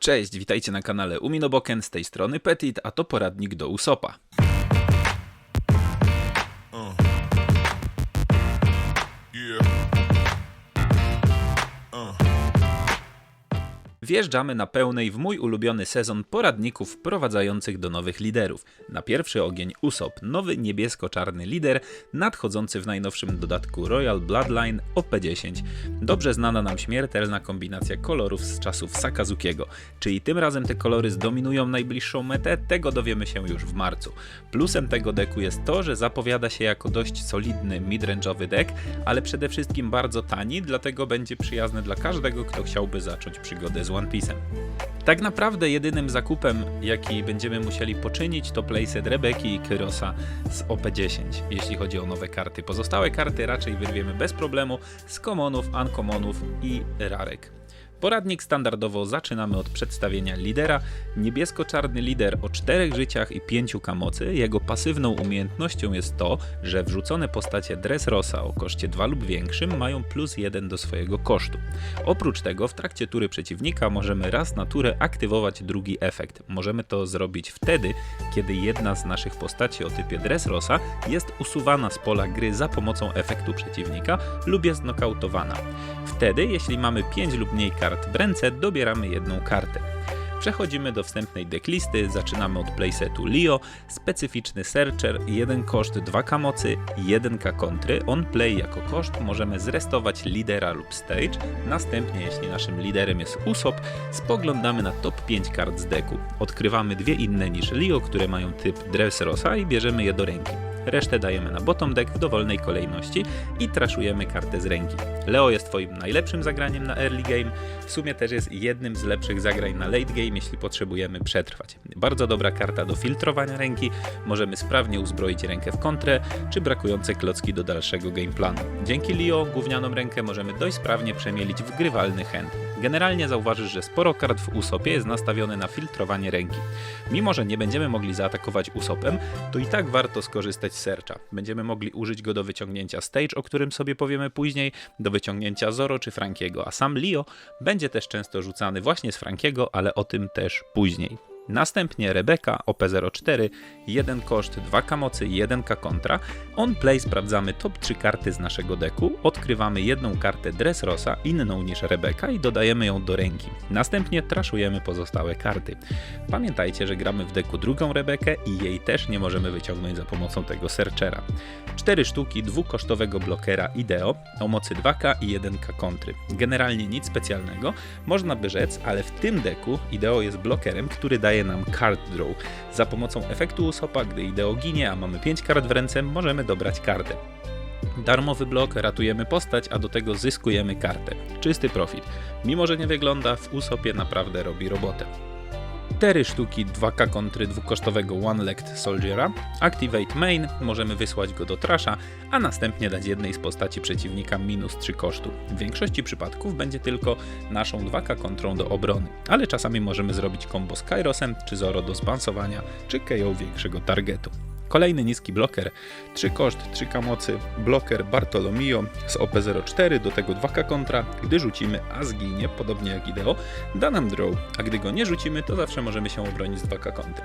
Cześć, witajcie na kanale Uminoboken, z tej strony Petit, a to poradnik do Usopa. Wjeżdżamy na pełnej w mój ulubiony sezon poradników wprowadzających do nowych liderów. Na pierwszy ogień Usop, nowy niebiesko-czarny lider, nadchodzący w najnowszym dodatku Royal Bloodline OP10. Dobrze znana nam śmiertelna kombinacja kolorów z czasów Sakazukiego. Czy i tym razem te kolory zdominują najbliższą metę? Tego dowiemy się już w marcu. Plusem tego deku jest to, że zapowiada się jako dość solidny midrange'owy deck, ale przede wszystkim bardzo tani, dlatego będzie przyjazny dla każdego, kto chciałby zacząć przygodę z One Piece'em. Tak naprawdę jedynym zakupem, jaki będziemy musieli poczynić, to playset Rebeki i Kyrosa z OP10, jeśli chodzi o nowe karty. Pozostałe karty raczej wyrwiemy bez problemu z commonów, uncommonów i rarek. Poradnik standardowo zaczynamy od przedstawienia lidera. Niebiesko-czarny lider o czterech życiach i pięciu kamocy. Jego pasywną umiejętnością jest to, że wrzucone postacie Dressrosa o koszcie 2 lub większym mają plus 1 do swojego kosztu. Oprócz tego w trakcie tury przeciwnika możemy raz na turę aktywować drugi efekt. Możemy to zrobić wtedy, kiedy jedna z naszych postaci o typie Dressrosa jest usuwana z pola gry za pomocą efektu przeciwnika lub jest nokautowana. Wtedy, jeśli mamy 5 lub mniej kart w ręce, dobieramy jedną kartę. Przechodzimy do wstępnej decklisty, zaczynamy od playsetu Leo, specyficzny searcher, 1 koszt, 2 mocy, 1k kontry, on play jako koszt możemy zrestować lidera lub stage, następnie jeśli naszym liderem jest Usopp, spoglądamy na top 5 kart z deku, odkrywamy dwie inne niż Leo, które mają typ Dressrosa i bierzemy je do ręki. Resztę dajemy na bottom deck w dowolnej kolejności i traszujemy kartę z ręki. Leo jest twoim najlepszym zagraniem na early game, w sumie też jest jednym z lepszych zagrań na late game, jeśli potrzebujemy przetrwać. Bardzo dobra karta do filtrowania ręki, możemy sprawnie uzbroić rękę w kontrę, czy brakujące klocki do dalszego gameplanu. Dzięki Leo gównianą rękę możemy dość sprawnie przemielić w grywalny hand. Generalnie zauważysz, że sporo kart w Usopie jest nastawione na filtrowanie ręki. Mimo, że nie będziemy mogli zaatakować Usopem, to i tak warto skorzystać z Searcha. Będziemy mogli użyć go do wyciągnięcia Stage, o którym sobie powiemy później, do wyciągnięcia Zoro czy Frankiego, a sam Leo będzie też często rzucany właśnie z Frankiego, ale o tym też później. Następnie Rebeka OP04, 1 koszt, 2 mocy, 1k kontra. On play sprawdzamy top 3 karty z naszego deku, odkrywamy jedną kartę Dressrosa, inną niż Rebeka i dodajemy ją do ręki. Następnie traszujemy pozostałe karty. Pamiętajcie, że gramy w deku drugą Rebekę i jej też nie możemy wyciągnąć za pomocą tego Searchera. 4 sztuki dwukosztowego blokera Ideo o mocy 2k i 1k kontry. Generalnie nic specjalnego, można by rzec, ale w tym deku Ideo jest blokerem, który daje nam card draw. Za pomocą efektu Usopa, gdy Ideo ginie, a mamy 5 kart w ręce, możemy dobrać kartę. Darmowy blok, ratujemy postać, a do tego zyskujemy kartę. Czysty profit. Mimo, że nie wygląda, w Usopie naprawdę robi robotę. 4 sztuki 2K kontry dwukosztowego One Legged Soldiera. Activate Main, możemy wysłać go do trasza, a następnie dać jednej z postaci przeciwnika minus 3 kosztu. W większości przypadków będzie tylko naszą 2K kontrą do obrony, ale czasami możemy zrobić combo z Kairosem czy Zoro do zbansowania, czy KO większego targetu. Kolejny niski bloker, 3 koszt, 3k mocy, bloker Bartolomeo z OP04, do tego 2k kontra. Gdy rzucimy, a zginie, podobnie jak Ideo, da nam draw, a gdy go nie rzucimy, to zawsze możemy się obronić z 2k kontry.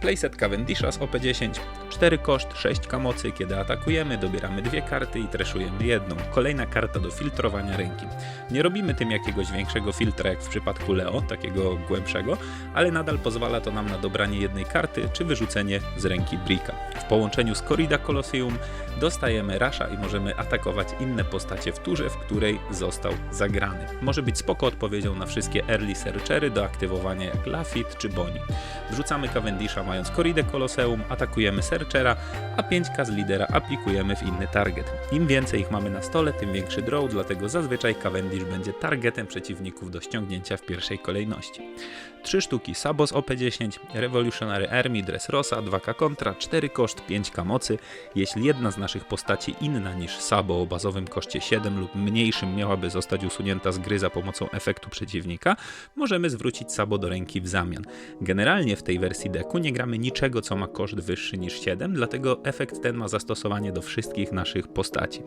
Playset Cavendisha z OP10, 4 koszt, 6k mocy, kiedy atakujemy, dobieramy dwie karty i treszujemy jedną. Kolejna karta do filtrowania ręki. Nie robimy tym jakiegoś większego filtra jak w przypadku Leo, takiego głębszego, ale nadal pozwala to nam na dobranie jednej karty czy wyrzucenie z ręki Brika. W połączeniu z Corrida Colosseum dostajemy Rasha i możemy atakować inne postacie w turze, w której został zagrany. Może być spoko odpowiedzią na wszystkie early searchery do aktywowania jak Lafitte czy Bonnie. Wrzucamy Cavendisha mając Corridę Colosseum, atakujemy searchera, a 5k z lidera aplikujemy w inny target. Im więcej ich mamy na stole, tym większy draw, dlatego zazwyczaj Cavendish będzie targetem przeciwników do ściągnięcia w pierwszej kolejności. 3 sztuki Sabos OP10, Revolutionary Army Dressrosa, 2k kontra, 4 koszt, 5k mocy. Jeśli jedna z naszych postaci inna niż Sabo o bazowym koszcie 7 lub mniejszym miałaby zostać usunięta z gry za pomocą efektu przeciwnika, możemy zwrócić Sabo do ręki w zamian. Generalnie w tej wersji deku nie gramy niczego, co ma koszt wyższy niż 7, dlatego efekt ten ma zastosowanie do wszystkich naszych postaci.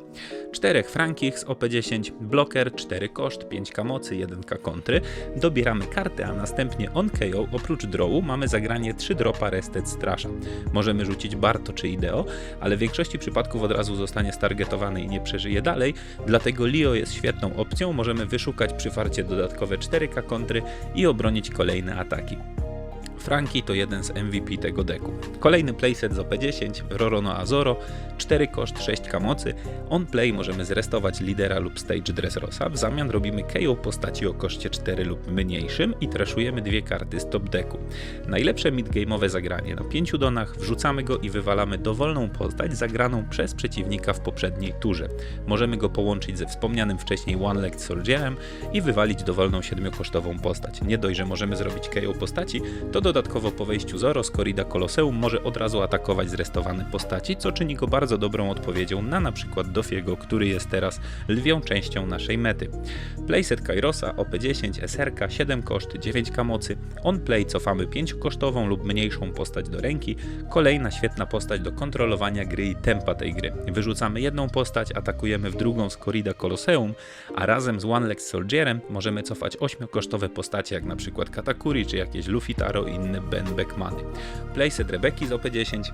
4 Frankich z OP10, bloker, 4 koszt, 5 mocy, 1 kontry. Dobieramy kartę, a następnie on KO oprócz drowu mamy zagranie 3 dropa Rested Strasza. Możemy rzucić Barto czy Ideo, ale w większości przypadków od razu zostanie stargetowany i nie przeżyje dalej, dlatego Leo jest świetną opcją, możemy wyszukać przy farcie dodatkowe 4K kontry i obronić kolejne ataki. Franki to jeden z MVP tego deku. Kolejny playset z OP10, Rorono Azoro, 4 koszt, 6k mocy. On play możemy zrestować lidera lub stage Dressrosa, w zamian robimy KO postaci o koszcie 4 lub mniejszym i traszujemy dwie karty z top decku. Najlepsze midgame'owe zagranie na 5 donach, wrzucamy go i wywalamy dowolną postać zagraną przez przeciwnika w poprzedniej turze. Możemy go połączyć ze wspomnianym wcześniej One Leg Soldierem i wywalić dowolną 7-kosztową postać. Nie dość, że możemy zrobić KO postaci, to dodatkowo po wejściu Zoro z Corrida Colosseum może od razu atakować zrestowane postaci, co czyni go bardzo dobrą odpowiedzią na przykład Dofiego, który jest teraz lwią częścią naszej mety. Playset Kairosa OP10 SRK 7 koszt 9k mocy. On play cofamy 5 kosztową lub mniejszą postać do ręki. Kolejna świetna postać do kontrolowania gry i tempa tej gry. Wyrzucamy jedną postać, atakujemy w drugą z Corrida Colosseum, a razem z One Leg Soldierem możemy cofać 8 kosztowe postacie jak przykład Katakuri czy jakieś Luffy Taro i inne Ben Beckmany. Playset Rebeki z OP10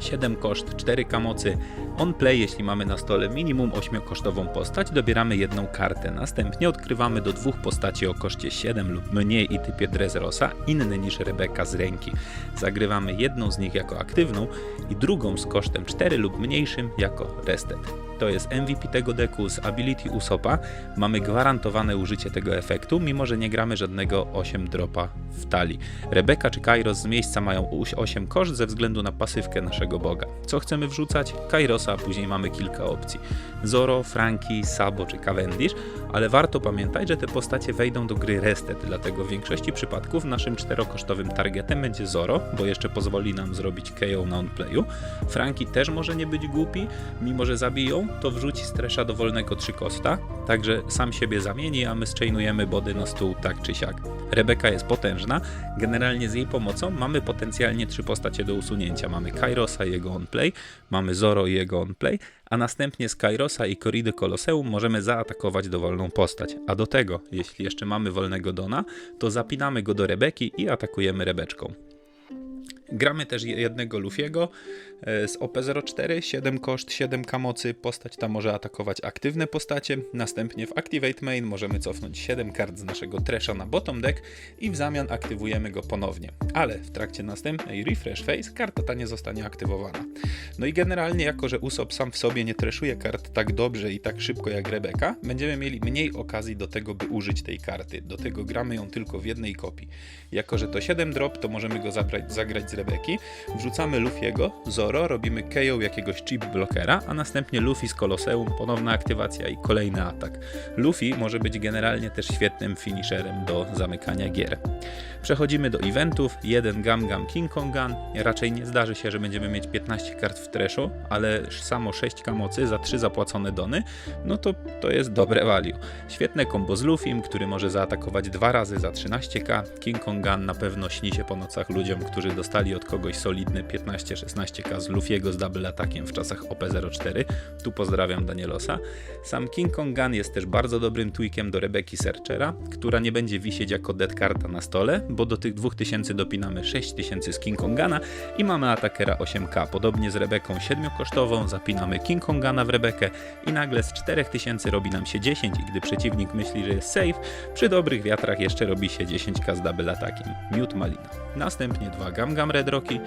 7 koszt, 4k mocy. On play, jeśli mamy na stole minimum 8-kosztową postać, dobieramy jedną kartę. Następnie odkrywamy do dwóch postaci o koszcie 7 lub mniej i typie Dressrosa, inny niż Rebeka z ręki. Zagrywamy jedną z nich jako aktywną i drugą z kosztem 4 lub mniejszym jako rested. To jest MVP tego deku z Ability Usopa. Mamy gwarantowane użycie tego efektu, mimo że nie gramy żadnego 8 dropa w talii. Rebeka czy Kairos z miejsca mają 8 koszt ze względu na pasywkę naszego boga. Co chcemy wrzucać? Kairosa, później mamy kilka opcji. Zoro, Franki, Sabo czy Cavendish, ale warto pamiętać, że te postacie wejdą do gry Rested, dlatego w większości przypadków naszym czterokosztowym targetem będzie Zoro, bo jeszcze pozwoli nam zrobić KO na onplayu. Franki też może nie być głupi, mimo że zabiją, to wrzuci stresza dowolnego trzykosta, także sam siebie zamieni, a my zchainujemy body na stół tak czy siak. Rebeka jest potężna, generalnie z jej pomocą mamy potencjalnie trzy postacie do usunięcia. Mamy Kairosa i jego onplay, mamy Zoro i jego onplay, a następnie z Kairosa i Koridy Colosseum możemy zaatakować dowolną postać. A do tego, jeśli jeszcze mamy wolnego Dona, to zapinamy go do Rebeki i atakujemy Rebeczką. Gramy też jednego Lufiego e, z OP04, 7 koszt, 7k mocy. Postać ta może atakować aktywne postacie. Następnie w Activate Main możemy cofnąć 7 kart z naszego Tresha na bottom deck i w zamian aktywujemy go ponownie. Ale w trakcie następnej Refresh Phase karta ta nie zostanie aktywowana. No i generalnie, jako że Usopp sam w sobie nie treszuje kart tak dobrze i tak szybko jak Rebeka, będziemy mieli mniej okazji do tego, by użyć tej karty. Do tego gramy ją tylko w jednej kopii. Jako, że to 7 drop, to możemy go zagrać z Rebeki. Wrzucamy Luffy'ego, Zoro, robimy KO jakiegoś chip blockera, a następnie Luffy z Colosseum, ponowna aktywacja i kolejny atak. Luffy może być generalnie też świetnym finisherem do zamykania gier. Przechodzimy do eventów. Jeden Gam Gam King Kong Gun. Raczej nie zdarzy się, że będziemy mieć 15 kart w treszu, ale samo 6k mocy za 3 zapłacone dony, no to to jest dobre value. Świetne combo z Luffym, który może zaatakować dwa razy za 13k. King Kong Gun na pewno śni się po nocach ludziom, którzy dostali od kogoś solidne 15-16k z Luffy'ego z double atakiem w czasach OP04. Tu pozdrawiam Danielosa. Sam King Kong Gun jest też bardzo dobrym tweakiem do Rebeki Searchera, która nie będzie wisieć jako dead karta na stole, bo do tych 2000 dopinamy 6000 z King Kongana i mamy atakera 8k. Podobnie z Rebeką 7-kosztową zapinamy King Kongana w Rebekę i nagle z 4000 robi nam się 10 i gdy przeciwnik myśli, że jest safe, przy dobrych wiatrach jeszcze robi się 10k z double atakiem. Miód malina. Następnie dwa Gam Red Rocky.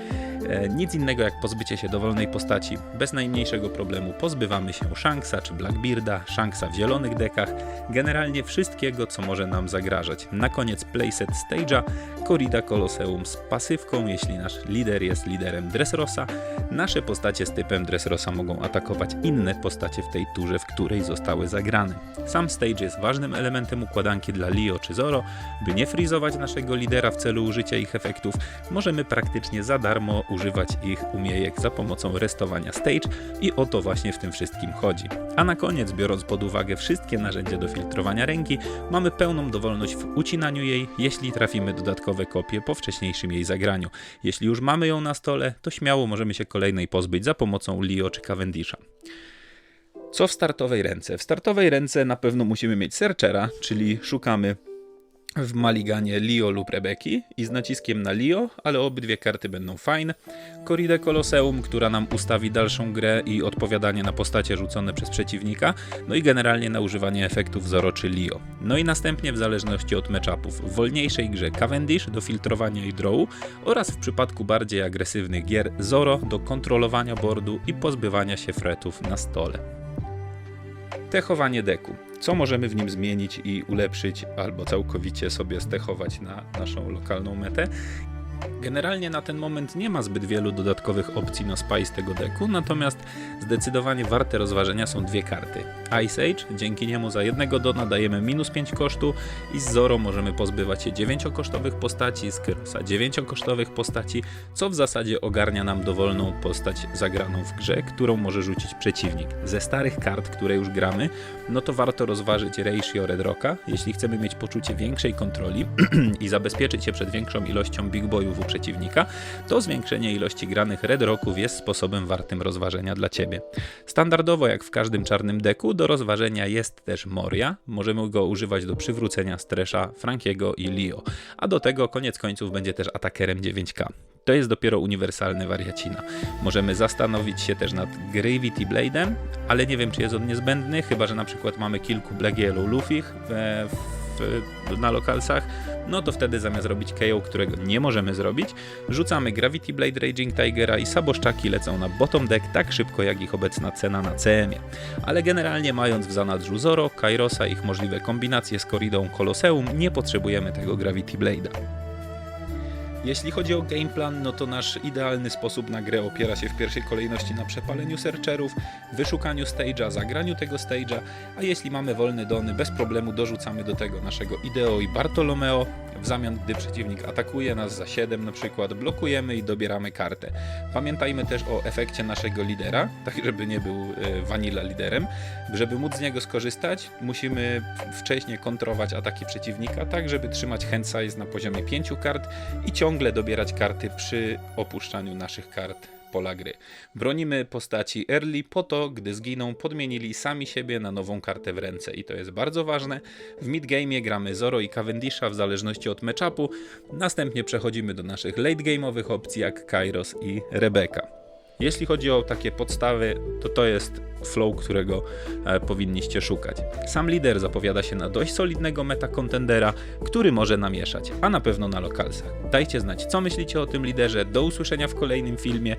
E, nic innego jak pozbycie się dowolnej postaci. Bez najmniejszego problemu pozbywamy się Shanksa czy Blackbearda, Shanksa w zielonych dekach, generalnie wszystkiego, co może nam zagrażać. Na koniec playset Stage'a, Corrida Colosseum z pasywką, jeśli nasz lider jest liderem Dressrosa. Nasze postacie z typem Dressrosa mogą atakować inne postacie w tej turze, w której zostały zagrane. Sam stage jest ważnym elementem układanki dla Leo czy Zoro. By nie frizować naszego lidera w celu użycia ich efektów, możemy praktycznie praktycznie za darmo używać ich umiejek za pomocą restowania stage i o to właśnie w tym wszystkim chodzi. A na koniec, biorąc pod uwagę wszystkie narzędzia do filtrowania ręki, mamy pełną dowolność w ucinaniu jej, jeśli trafimy dodatkowe kopie po wcześniejszym jej zagraniu. Jeśli już mamy ją na stole, to śmiało możemy się kolejnej pozbyć za pomocą Leo czy Cavendisha. Co w startowej ręce? W startowej ręce na pewno musimy mieć Searchera, czyli szukamy w Maliganie Leo lub Rebeki i z naciskiem na Leo, ale obydwie karty będą fajne. Corride Colosseum, która nam ustawi dalszą grę i odpowiadanie na postacie rzucone przez przeciwnika, no i generalnie na używanie efektów Zoro czy Leo. No i następnie w zależności od matchupów w wolniejszej grze Cavendish do filtrowania i drawu oraz w przypadku bardziej agresywnych gier Zoro do kontrolowania boardu i pozbywania się fretów na stole. Techowanie deku. Co możemy w nim zmienić i ulepszyć, albo całkowicie sobie stechować na naszą lokalną metę? Generalnie na ten moment nie ma zbyt wielu dodatkowych opcji na spice tego deku, natomiast zdecydowanie warte rozważenia są dwie karty. Ice Age, dzięki niemu za jednego dona dajemy minus 5 kosztu i z Zoro możemy pozbywać się 9-kosztowych postaci, z Kyrosa 9-kosztowych postaci, co w zasadzie ogarnia nam dowolną postać zagraną w grze, którą może rzucić przeciwnik. Ze starych kart, które już gramy, no to warto rozważyć Ratio Red Rocka, jeśli chcemy mieć poczucie większej kontroli i zabezpieczyć się przed większą ilością big boyów u przeciwnika, to zwiększenie ilości granych Red Rocków jest sposobem wartym rozważenia dla Ciebie. Standardowo, jak w każdym czarnym deku, do rozważenia jest też Moria. Możemy go używać do przywrócenia Stresha, Frankiego i Leo. A do tego koniec końców będzie też atakerem 9K. To jest dopiero uniwersalny wariacina. Możemy zastanowić się też nad Gravity Blade'em, ale nie wiem, czy jest on niezbędny, chyba że na przykład mamy kilku Black Yellow Luffych w, w, na lokalsach, no to wtedy zamiast robić KO, którego nie możemy zrobić, rzucamy Gravity Blade Raging Tigera i saboszczaki lecą na bottom deck tak szybko jak ich obecna cena na CM-ie. Ale generalnie mając w zanadrzu Zoro, Kairosa ich możliwe kombinacje z Corridą Colosseum, nie potrzebujemy tego Gravity Blade'a. Jeśli chodzi o gameplan, no to nasz idealny sposób na grę opiera się w pierwszej kolejności na przepaleniu searcherów, wyszukaniu stage'a, zagraniu tego stage'a, a jeśli mamy wolne dony, bez problemu dorzucamy do tego naszego Ideo i Bartolomeo. W zamian, gdy przeciwnik atakuje nas za 7 na przykład, blokujemy i dobieramy kartę. Pamiętajmy też o efekcie naszego lidera, tak żeby nie był e, vanilla liderem. Żeby móc z niego skorzystać, musimy wcześniej kontrować ataki przeciwnika, tak żeby trzymać hand size na poziomie 5 kart i ciągle dobierać karty przy opuszczaniu naszych kart pola gry. Bronimy postaci early po to, gdy zginą, podmienili sami siebie na nową kartę w ręce i to jest bardzo ważne. W midgame gramy Zoro i Cavendisha w zależności od matchupu, następnie przechodzimy do naszych late game'owych opcji jak Kairos i Rebecca. Jeśli chodzi o takie podstawy, to to jest flow, którego e, powinniście szukać. Sam lider zapowiada się na dość solidnego meta contendera, który może namieszać, a na pewno na lokalsach. Dajcie znać, co myślicie o tym liderze. Do usłyszenia w kolejnym filmie,